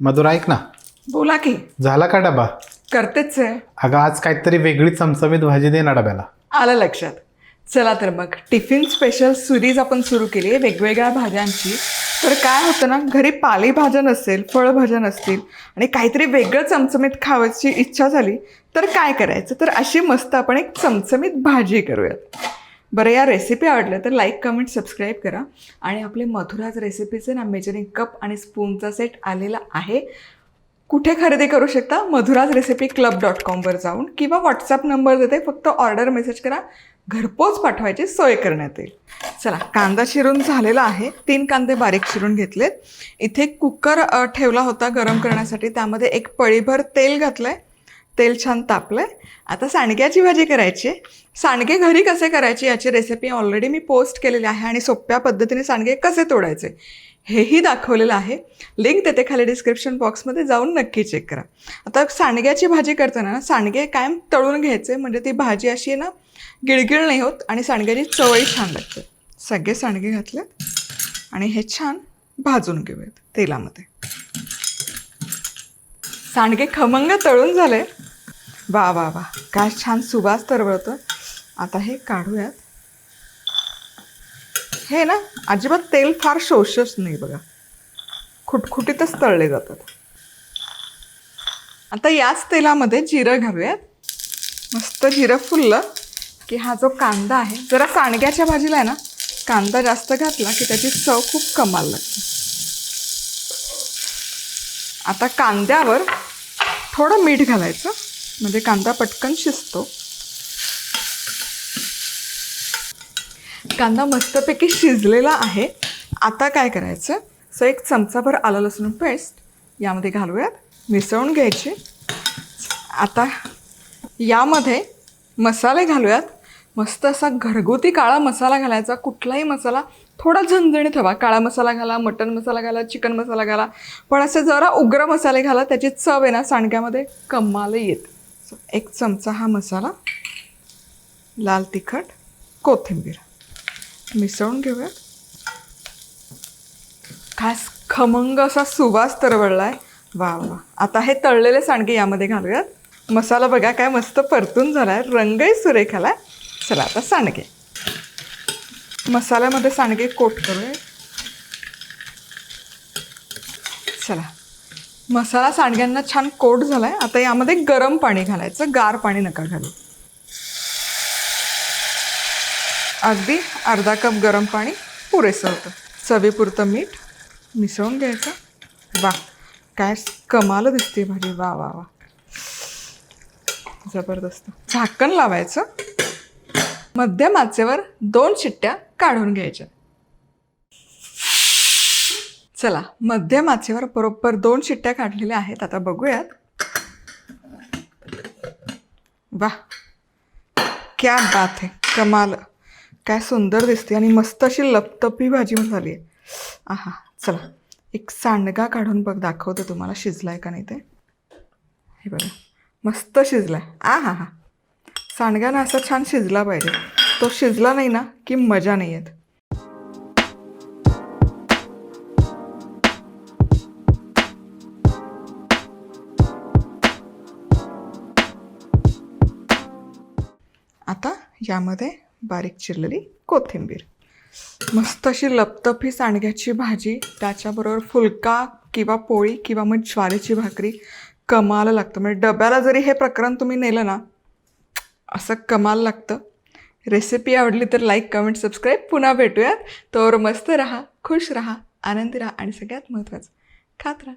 मधुरा ऐक ना. बोला की. झाला का डबा? करतेच आहे. अगं आज काहीतरी वेगळी चमचमीत भाजी दे ना डब्याला. आलं लक्षात. चला तर मग टिफिन स्पेशल सिरीज आपण सुरू केली आहे वेगवेगळ्या भाज्यांची. तर काय होतं ना घरी पालेभाज्या नसेल फळभाज्या नसतील आणि काहीतरी वेगळं चमचमीत खावायची इच्छा झाली तर काय करायचं? तर अशी मस्त आपण एक चमचमीत भाजी करूयात. बरं या रेसिपी आवडल्या तर लाईक कमेंट सबस्क्राईब करा. आणि आपले मधुराज रेसिपीचे ना मेजरिंग कप आणि स्पूनचा सेट आलेला आहे. कुठे खरेदी करू शकता? मधुराज रेसिपी क्लब डॉट कॉमवर जाऊन किंवा व्हॉट्सअप नंबर देते. फक्त ऑर्डर मेसेज करा. घरपोच पाठवायची सोय करण्यात येईल. चला कांदा चिरून झालेला आहे. तीन कांदे बारीक चिरून घेतलेत. इथे कुकर ठेवला होता गरम करण्यासाठी. त्यामध्ये एक पळीभर तेल घातलं आहे तेल छान तापलं आहे आता सांडग्याची भाजी करायची. आहे सांडगे घरी कसे करायचे याची रेसिपी ऑलरेडी मी पोस्ट केलेली आहे आणि सोप्या पद्धतीने सांडगे कसे तोडायचे हेही दाखवलेलं आहे. लिंक देते खाली डिस्क्रिप्शन बॉक्समध्ये जाऊन नक्की चेक करा. आता सांडग्याची भाजी करताना ना सांडगे कायम तळून घ्यायचे म्हणजे ती भाजी अशी आहे ना गिळगिळ नाही होत आणि सांडग्याची चवही छान लागते. सगळे सांडगे घातलेत आणि हे छान भाजून घेऊयात तेलामध्ये. सांडगे खमंग तळून झाले. वा वा वा. काय छान सुवास तरवळतो आता हे काढूयात. हे ना अजिबात तेल फार शोषच नाही बघा. खुटखुटीतच तळले जातात. आता याच तेलामध्ये जिरं घालूयात. मस्त जिरं फुललं की हा जो कांदा आहे जरा सांडग्याच्या भाजीला आहे ना कांदा जास्त घातला की त्याची चव खूप कमाल लागते. आता कांद्यावर थोडं मीठ घालायचं. म्हणजे कांदा पटकन शिजतो. कांदा मस्तपैकी शिजलेला आहे. आता काय करायचं? सो एक चमचाभर आलं लसूण पेस्ट यामध्ये घालूयात. मिसळून घ्यायची. आता यामध्ये मसाले घालूयात. मस्त असा घरगुती काळा मसाला घालायचा. कुठलाही मसाला थोडा झणझणीत हवा. काळा मसाला घाला मटन मसाला घाला चिकन मसाला घाला. पण असे जरा उग्र मसाले घाला त्याची चव आहे ना सांडग्यामध्ये कमाल येते. एक चमचा हा मसाला लाल तिखट कोथिंबीर. मिसळून घेऊयात. खास खमंग असा सुवास तरवळला आहे वा वा. आता हे तळलेले सांडगे यामध्ये घालूयात. मसाला बघा काय मस्त परतून झाला आहे रंगही सुरेख आला चला आता सांडगे. मसाल्यामध्ये सांडगे कोट करूया. चला. मसाला सांडग्यांना छान कोट झाला आहे आता यामध्ये गरम पाणी घालायचं गार पाणी नका घालू. अगदी अर्धा कप गरम पाणी पुरेसं होतं. चवीपुरतं मीठ मिसळून घ्यायचं. वा काय कमाल दिसते भाजी. वा वा वा. जबरदस्त. झाकण लावायचं. मध्यम आचेवर दोन शिट्ट्या काढून घ्यायच्या. चला मध्यम आचेवर बरोबर दोन शिट्ट्या काढलेल्या आहेत. आता बघूयात. वा क्या बात आहे कमाल. काय सुंदर दिसते आणि मस्त अशी लपतपी भाजी झाली आहे. आहा चला एक सांडगा काढून बघ दाखवते तुम्हाला शिजलाय का नाही ते. हे बघा मस्त शिजलाय. आ हा. हा सांडगा ना असा छान शिजला पाहिजे. तो शिजला नाही ना की मजा नाही येत. आता यामध्ये बारीक चिरलेली कोथिंबीर. मस्त अशी लपतफी सांडग्याची भाजी त्याच्याबरोबर फुलका किंवा पोळी किंवा मग ज्वारीची भाकरी कमाल लागतं. म्हणजे डब्याला जरी हे प्रकरण तुम्ही नेलं ना असं कमाल लागतं. रेसिपी आवडली तर लाईक कमेंट सबस्क्राईब पुन्हा भेटूयात. तर मस्त राहा खुश राहा आनंदी राहा आणि सगळ्यात महत्त्वाचं खात राहा.